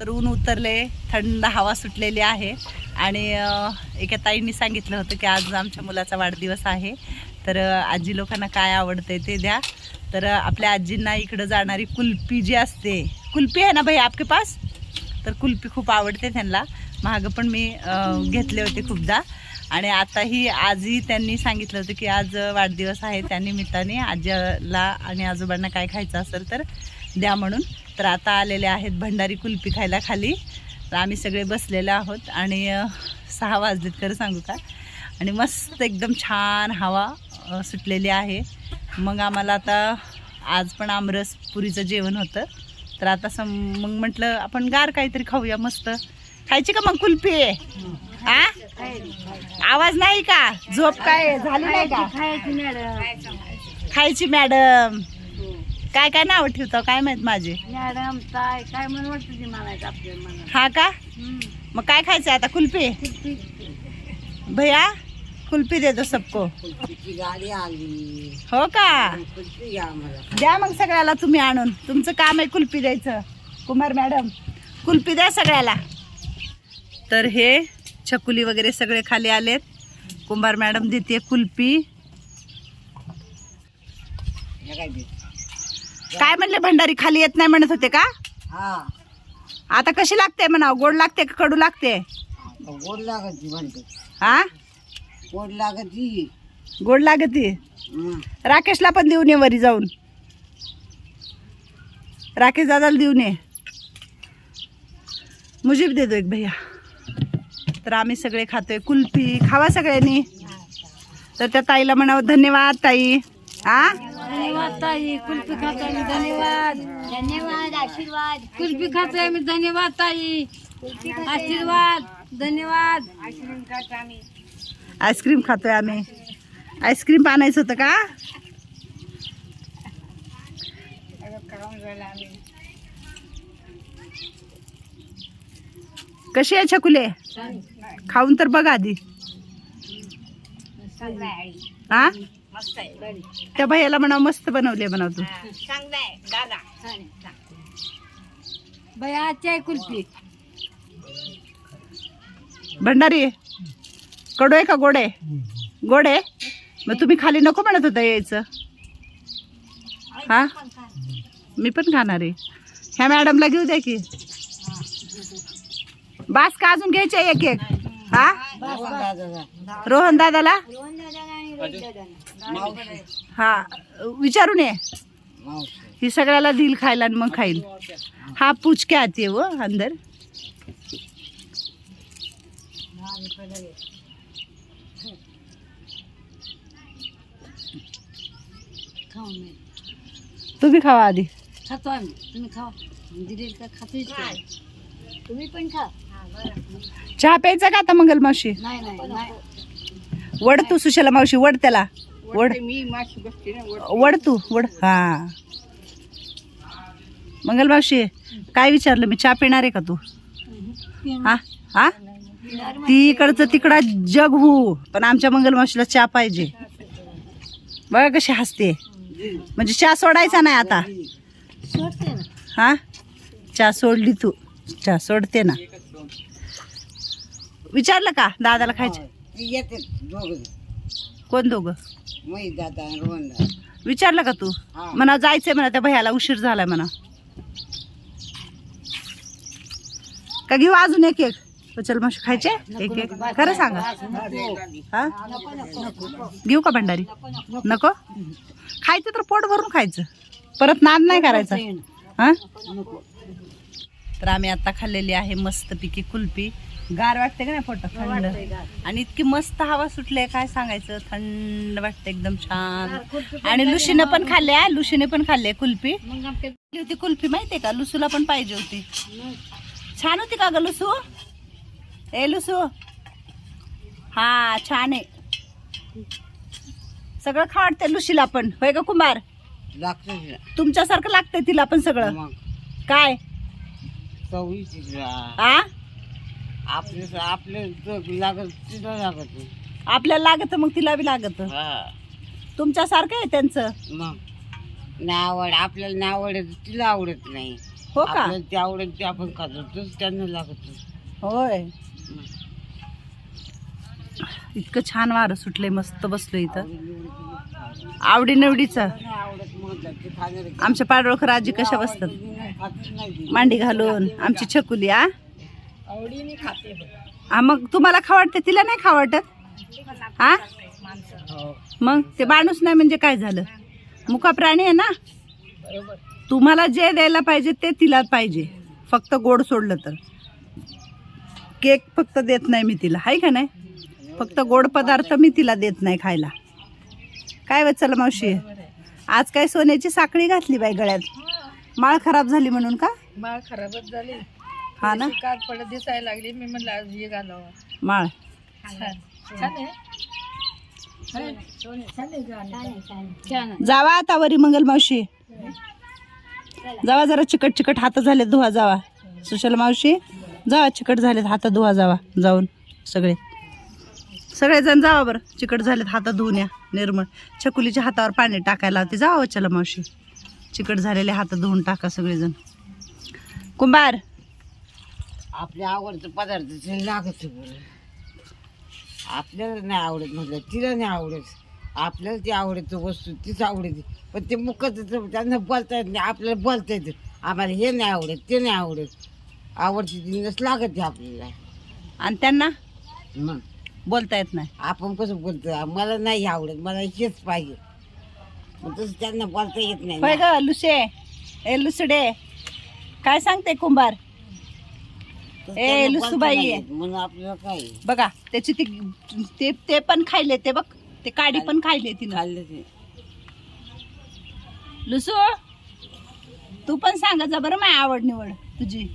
तर ऊन उतरले थंड हवा सुटलेली आहे. आणि एका ताईंनी सांगितलं होतं की आज आमच्या मुलाचा वाढदिवस आहे. तर आजी लोकांना काय आवडते ते द्या. तर आपल्या आजींना इकडं जाणारी कुल्फी जी असते. कुल्फी आहे ना भाई आपके पास? तर कुल्फी खूप आवडते त्यांना. महाग पण मी घेतले होते खूपदा. आणि आताही आजही त्यांनी सांगितलं होतं की आज वाढदिवस आहे त्या निमित्ताने. आजीला आणि आजोबांना काय खायचं असेल तर द्या म्हणून. तर आता आलेले आहेत भंडारी कुल्फी खायला खाली. तर आम्ही सगळे बसलेले आहोत आणि सहा वाजलेत खरं सांगू का? आणि मस्त एकदम छान हवा सुटलेली आहे. मग आम्हाला आता आज पण आमरस पुरीचं जेवण होतं. तर आता सम मग म्हटलं आपण गार काहीतरी खाऊया मस्त. खायची का मग कुल्फी? आ? आवाज नाही का? झोप काय? झाली नाही का? खायची मॅडम. काय काय नाव ठेवतो? काय माहीत माझे? मॅडम काय काय म्हणून वाटतं म्हणायचं हा का? मग काय खायचं आता? कुल्फी? भैया कुल्फी दे दो सबको. गाडी आली. हो का? घ्या द्या मग सगळ्याला तुम्ही आणून. तुमचं काम आहे कुल्फी द्यायचं. कुमार मॅडम कुल्फी द्या सगळ्याला. तर हे छकुली वगैरे सगळे खाली आलेत. कुंभार मॅडम देते कुल्फी. हे काय? काय म्हणले भंडारी खाली येत नाही म्हणत होते का? हा. आता कशी लागते म्हणा गोड लागते का कडू लागते? गोड लागत म्हणते. हा? गोड लागत गोड लागते. राकेशला पण देऊन ये वरी जाऊन. राकेश दादाला देऊन ये. मुजीब दे दो एक भैया. तर आम्ही सगळे खातोय. कुल्फी खावा सगळ्यांनी. तर त्या ताईला म्हणावं धन्यवाद ताई. हा? धन्यवाद ताई. कुल्फी खातो आम्ही. धन्यवाद. धन्यवाद आशीर्वाद. कुल्फी खातो आम्ही. धन्यवाद ताई. आशीर्वाद. धन्यवाद. आईस्क्रीम खातो आम्ही आईस्क्रीम खातोय आम्ही. आईस्क्रीम आणायचं होतं का? कशी आहे छकुले? खाऊन तर बघ आधी. हा? मस्त आहे. त्या भैयाला म्हणा मस्त बनवले बनव तू. दादा. बाई आजची आहे कुल्फी. भंडारी कडू आहे का गोड? आहे गोड? आहे मग तुम्ही खाली नको म्हणत होता यायचं. हा? मी पण खाणार आहे. ह्या मॅडमला घेऊ द्या की. बास का अजून घ्यायचे एक एक? हा? रोहन दादाला. हा विचारून ये ही सगळ्याला दिल खायला आणि मग खाईल हा पूछ के आती है वो अंदर. खाऊ मी तुम्ही खावा आधी. खातो आम्ही. तुम्ही खावा. दिलेलं का. खातोय तुम्ही पण खा. चहा प्यायचा का आता मंगल मावशी? नाही नाही नाही. वड तू सुशाला मावशी वड त्याला. वड. मी माशी बसते ना वड. तू वड. हा. मंगल मावशी काय विचारलं? मी चहा पिणार आहे का तू? हा? हा? ती इकडचं तिकडा जग हो पण आमच्या मंगल मावशीला चहा पाहिजे. बघा कशी हसते. म्हणजे चहा सोडायचा नाही आता. हा? चहा सोडली तू. चहा सोडते ना. विचारलं का दादाला खायचे? कोण दोघं? मै दादा आणि रोहन दादा विचारलं का तू? हा. म्हणा जायचंय म्हणा त्या भैयाला उशीर झालाय म्हणा. का घेऊ अजून एक एक? पचल माशी खायचे? एक एक. खरं सांगा. हा? घेऊ का भंडारी? नको? खायचं तर पोट भरून खायचं. परत नाद नाही करायचा. हा? तर आम्ही आता खाल्लेली आहे मस्त पिकी कुल्फी. गार वाटते का नाही पोट थंड. आणि इतकी मस्त हवा सुटली काय सांगायचं? थंड वाटते एकदम छान. आणि लुशीनं पण खाल्ले हा? लुशीने पण खाल्ले कुल्फी. होती कुल्फी माहितीये का? लुसूला पण पाहिजे होती. छान होती का ग लुसू? ए लुसू. हा छान आहे. सगळं खा वाटते लुशीला पण. होय का कुंभार? लागतं तुमच्यासारखं लागतंय तिला पण सगळं. काय? आ? आपलं आपलं जो लागत तिथं लागत आपल्याला लागत मग तिला बी लागत. हा. तुमच्यासारखं आहे त्यांचं? मग नाही आवड आपल्याला नाही आवडत तिला आवडत नाही. हो का? आपल्याला ते आवडेल ते आपण खातो त्यांना लागत होय. इतकं छान वारं सुटलंय मस्त बसलो इथं. आवडी निवडीचं आवडत म्हणतात ते खाणार. आहे. आमच्या पाडोळकर आजी कशा बसतात. मांडी घालून आमची छकुली आ? आवडीने खाते हा. मग तुम्हाला खा वाटते तिला नाही खा वाटत? हा हो. मग ते माणूस नाही म्हणजे काय झालं? मुका प्राणी आहे ना? बरोबर. तुम्हाला जे द्यायला पाहिजे ते तिला पाहिजे. फक्त गोड सोडलं तर. केक फक्त देत नाही मी तिला. हाय का नाही? फक्त गोड पदार्थ मी तिला देत नाही खायला. काय वचल मावशी? आज काय सोन्याची साखळी घातली बाई गळ्यात? माळ खराब झाली म्हणून का? माळ खराबच झाली. हा ना? काल पडत दिसायला लागली. मी म्हणलं आज हे घालावं. माळ. छान. आहे. छान जावा आता वरी मंगल मावशी. जावा जरा चिकट चिकट हात झाले धुवा जावा. सुशल मावशी जावा चिकट झालेत हात धुवा जावा जाऊन सगळे. सगळेजण जावा बरं चिकट झालेत हात धुवून या निर्मळ. छकुलीच्या हातावर पाणी टाकायला होते जावा चला मावशी. चिकट झालेले हात धुवून टाका सगळेजण. कुंभार. आपल्या आवडतं पदार्थ ते लागत बरं. आपल्याला नाही आवडत म्हटलं तिला नाही आवडत. आपल्याला ती आवडत वस्तू तीच आवडते पण ते मुखत त्यांना बोलता येत नाही आपल्याला बोलता येतं. आम्हाला हे नाही आवडत ते नाही आवडत. आवडते ती नस लागत आपल्याला. आणि त्यांना? मग? बोलता येत नाही. आपण कसं बोलतो मला नाही आवडत मला हेच पाहिजे. मग तसं त्यांना बोलता येत नाही होय ना. ग लुसे. ए लुसडे. काय सांगते कुंभार? ए, लुसूबाई. म्हणून आपल्याला काय? बघा त्याची ती ते ते पण खायले ते बघ. ते काडी पण खायले तिनं. खाल्लं ते. लुसू तू पण सांगा जा बरं माझी आवड निवड तुझी.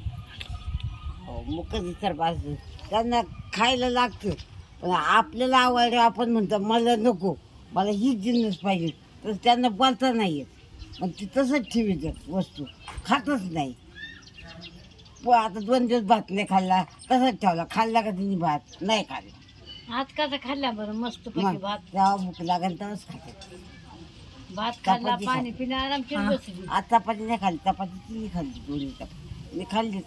हो मुखच तर पाहिजे त्यांना खायला लागतं. पण आपल्याला आवडलं आपण म्हणतो मला नको. मला हीच जिन्नस पाहिजे. तर त्यांना बोलता नाही येत. मग ती तसंच ठेवीतात वस्तू. खातच नाही. प आता दोन दिवस भात नाही खाल्ला तसंच ठेवला. खाल्ला का तिने भात? नाही खाल्ला. आज कसा खाल्ला बरं मस्त मग भात. जेव्हा भूक लागेल तेव्हाच खाते. भात खाल्ला चपाती पाणी. पिण्या आराम केली बसली आज चपाती नाही खाल्ली चपाती तिने खाल्ली दोन्ही चपाती. मी खाल्ली.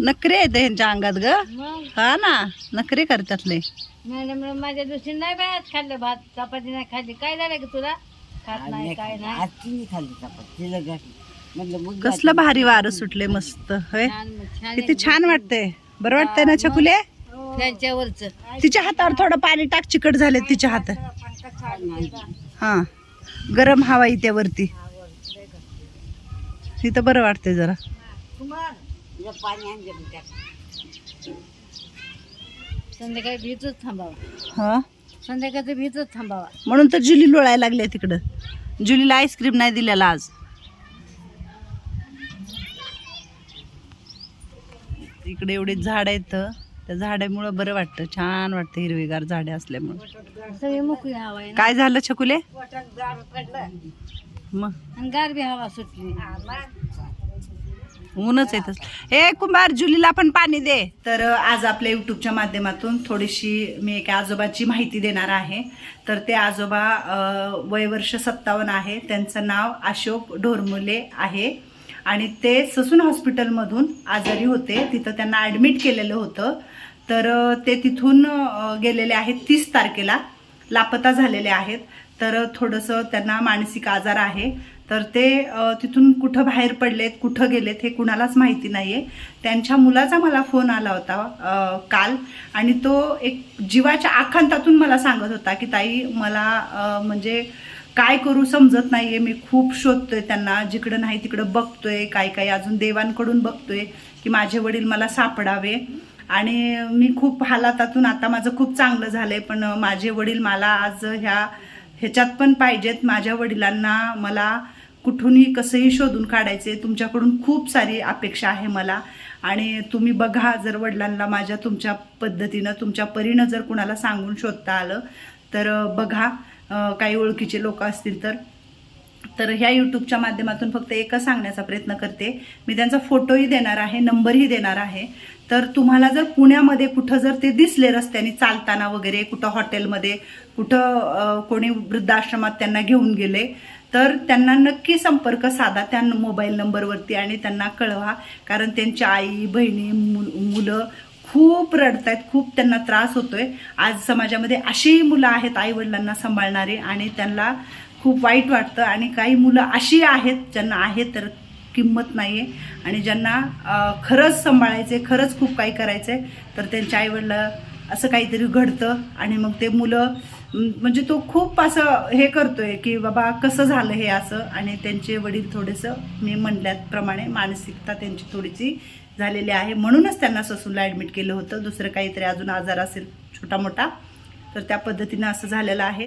नखरे आहेत ह्यांच्या अंगात ग. मग? हा ना नखरे करतात लय. मॅडम माझ्या दिवशी नाही बाय आज खाल्लं भात. चपाती नाही खाल्ली. काय झालं का तुला? खात आज नाही काय खाल्ली. नाही. आज तिने खाल्ली चपाती. तिला कसलं भारी वारं सुटले मस्त होय? किती छान वाटतंय. बरं वाटतंय ना छकुले? त्यांच्यावरच. तिच्या हातावर थोडं पाणी टाक चिकट झाले तिच्या हात. हा. गरम हवा इथे वरती. इथं बरं वाटतंय जरा. संध्याकाळी भीतच थांबावा. हा? संध्याकाळचं भीतच थांबावा. म्हणून तर जुली लोळायला लागले तिकडं. जुलीला आईस्क्रीम नाही दिलेला आज. इकडे एवढे झाड आहेत त्या झाडामुळं बरं वाटतं. छान वाटतं हिरवीगार झाडे असल्यामुळं. सगळी मोकळी हवा आहे ना? काय झालं छकुले? मग? आणि गारबी हवा सुटली. ऊनच येतच हे कुंभार जुलीला पण पाणी दे. तर आज आपल्या युट्यूबच्या माध्यमातून थोडीशी मी एका आजोबाची माहिती देणार आहे. तर ते आजोबा अ, वय वर्ष सत्तावन्न आहे. त्यांचं नाव अशोक ढोरमुले आहे. आणि ते ससून हॉस्पिटलमधून आजारी होते. तिथं त्यांना ॲडमिट केलेलं होतं. तर ते तिथून गेलेले आहेत तीस तारखेला. लापता झालेले आहेत. तर थोडंसं त्यांना मानसिक आजार आहे. तर ते तिथून कुठं बाहेर पडलेत कुठं गेलेत हे कुणालाच माहिती नाही आहे त्यांच्या मुलाचा मला फोन आला होता काल. आणि तो एक जीवाच्या आखांतातून मला सांगत होता की ताई मला म्हणजे काय करू समजत नाहीये. मी खूप शोधतोय त्यांना. जिकडं नाही तिकडं बघतोय. काय काय अजून देवांकडून बघतोय की माझे वडील मला सापडावे. आणि मी खूप हालातातून आता माझं खूप चांगलं झालंय. पण माझे वडील मला आज ह्या ह्याच्यात पण पाहिजेत. माझ्या वडिलांना मला कुठूनही कसंही शोधून काढायचे. तुमच्याकडून खूप सारी अपेक्षा आहे मला. आणि तुम्ही बघा जर वडिलांना माझ्या तुमच्या पद्धतीनं तुमच्या परीनं जर कुणाला सांगून शोधता आलं तर बघा. काही ओळखीचे लोक असतील तर. तर ह्या यूट्यूबच्या माध्यमातून फक्त एकच सांगण्याचा प्रयत्न करते. मी त्यांचा फोटोही देणार आहे नंबरही देणार आहे. तर तुम्हाला जर पुण्यामध्ये कुठं जर ते दिसले रस्त्याने चालताना वगैरे कुठं हॉटेलमध्ये कुठं कोणी वृद्धाश्रमात त्यांना घेऊन गेले तर त्यांना नक्की संपर्क साधा त्या मोबाईल नंबरवरती आणि त्यांना कळवा. कारण त्यांच्या आई बहिणी मु- मुलं खूप रडत आहेत खूप त्यांना त्रास होतोय. आज समाजामध्ये अशीही मुलं आहेत आई वडिलांना सांभाळणारे आणि त्यांना खूप वाईट वाटतं आणि काही मुलं अशी आहेत ज्यांना आहे तर किंमत नाही आहे आणि ज्यांना खरंच सांभाळायचे खरंच खूप काही करायचं आहे तर त्यांच्या आईवडिला असं काहीतरी घडतं आणि मग ते मुलं म्हणजे तो खूप असं हे करतोय की बाबा कसं झालं हे असं आणि त्यांचे वडील थोडंसं मी म्हणल्याप्रमाणे मानसिकता त्यांची थोडीशी झालेले आहे. म्हणूनच त्यांना ससूनला ॲडमिट केलं होतं. दुसरं काहीतरी अजून आजार असेल छोटा मोठा तर त्या पद्धतीनं असं झालेलं आहे.